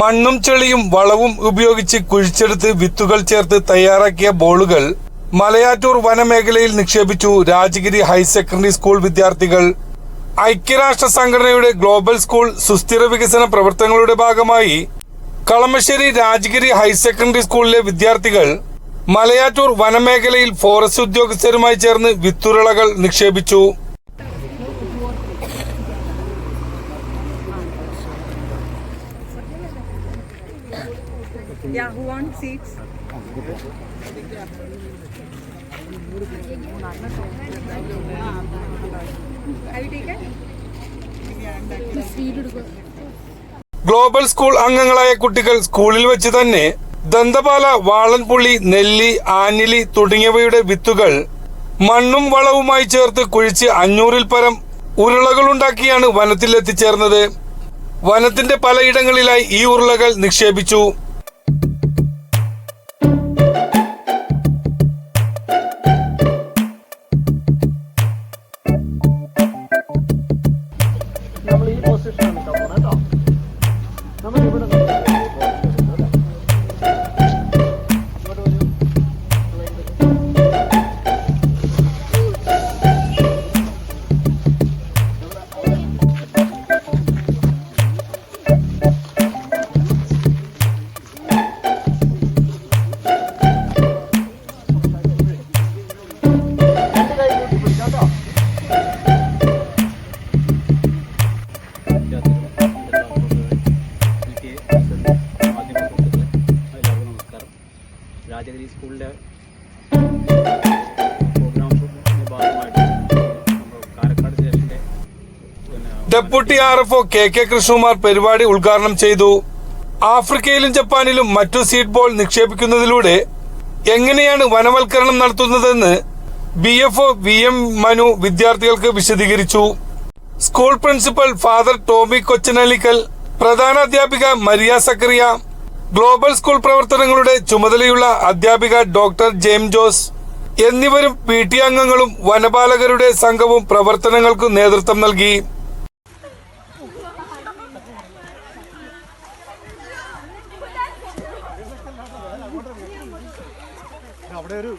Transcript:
മണ്ണും ചെളിയും വളവും ഉപയോഗിച്ച് കുഴിച്ചെടുത്ത് വിത്തുകൾ ചേർത്ത് തയ്യാറാക്കിയ ബോളുകൾ മലയാറ്റൂർ വനമേഖലയിൽ നിക്ഷേപിച്ചു രാജഗിരി ഹയർ സെക്കൻഡറി സ്കൂൾ വിദ്യാർത്ഥികൾ. ഐക്യരാഷ്ട്ര സംഘടനയുടെ ഗ്ലോബൽ സ്കൂൾ സുസ്ഥിര വികസന പ്രവർത്തനങ്ങളുടെ ഭാഗമായി കളമശ്ശേരി രാജഗിരി ഹയർ സെക്കൻഡറി സ്കൂളിലെ വിദ്യാർത്ഥികൾ മലയാറ്റൂർ വനമേഖലയിൽ ഫോറസ്റ്റ് ഉദ്യോഗസ്ഥരുമായി ചേർന്ന് വിത്തുരളകൾ നിക്ഷേപിച്ചു. Yeah, who wants seats? Global school അംഗങ്ങളായ കുട്ടികൾ സ്കൂളിൽ വെച്ച് തന്നെ ദന്തപാല വാളൻപുള്ളി നെല്ലി ആഞ്ഞിലി തുടങ്ങിയവയുടെ വിത്തുകൾ മണ്ണും വളവുമായി ചേർത്ത് കുഴിച്ച് അഞ്ഞൂറിൽ പരം ഉരുളകളുണ്ടാക്കിയാണ് വനത്തിൽ എത്തിച്ചേർന്നത് വനത്തിന്റെ പലയിടങ്ങളിലായി ഈ ഉരുളകൾ നിക്ഷേപിച്ചു. രാജഗിരി സ്കൂളിന്റെ deputy R F O K K Krishnakumar പരിപാടി ഉദ്ഘാടനം ചെയ്തു. ആഫ്രിക്കയിലും ജപ്പാനിലും മറ്റു സീഡ് ബോൾ നിക്ഷേപിക്കുന്നതിലൂടെ എങ്ങനെയാണ് വനവൽക്കരണം നടത്തുന്നതെന്ന് B F O V M Manu വിദ്യാർത്ഥികൾക്ക് വിശദീകരിച്ചു. School principal father Tomy Kochanalikkal പ്രധാനാധ്യാപിക Maria Zacharia global school പ്രവർത്തനങ്ങളുടെ ചുമതലയുള്ള അധ്യാപിക ഡോക്ടർ ജെയിം ജോസ് എന്നിവരും പി ടി അംഗങ്ങളും വനപാലകരുടെ സംഘവും പ്രവർത്തനങ്ങൾക്ക് നേതൃത്വം നൽകി. അവിടെ ഒരു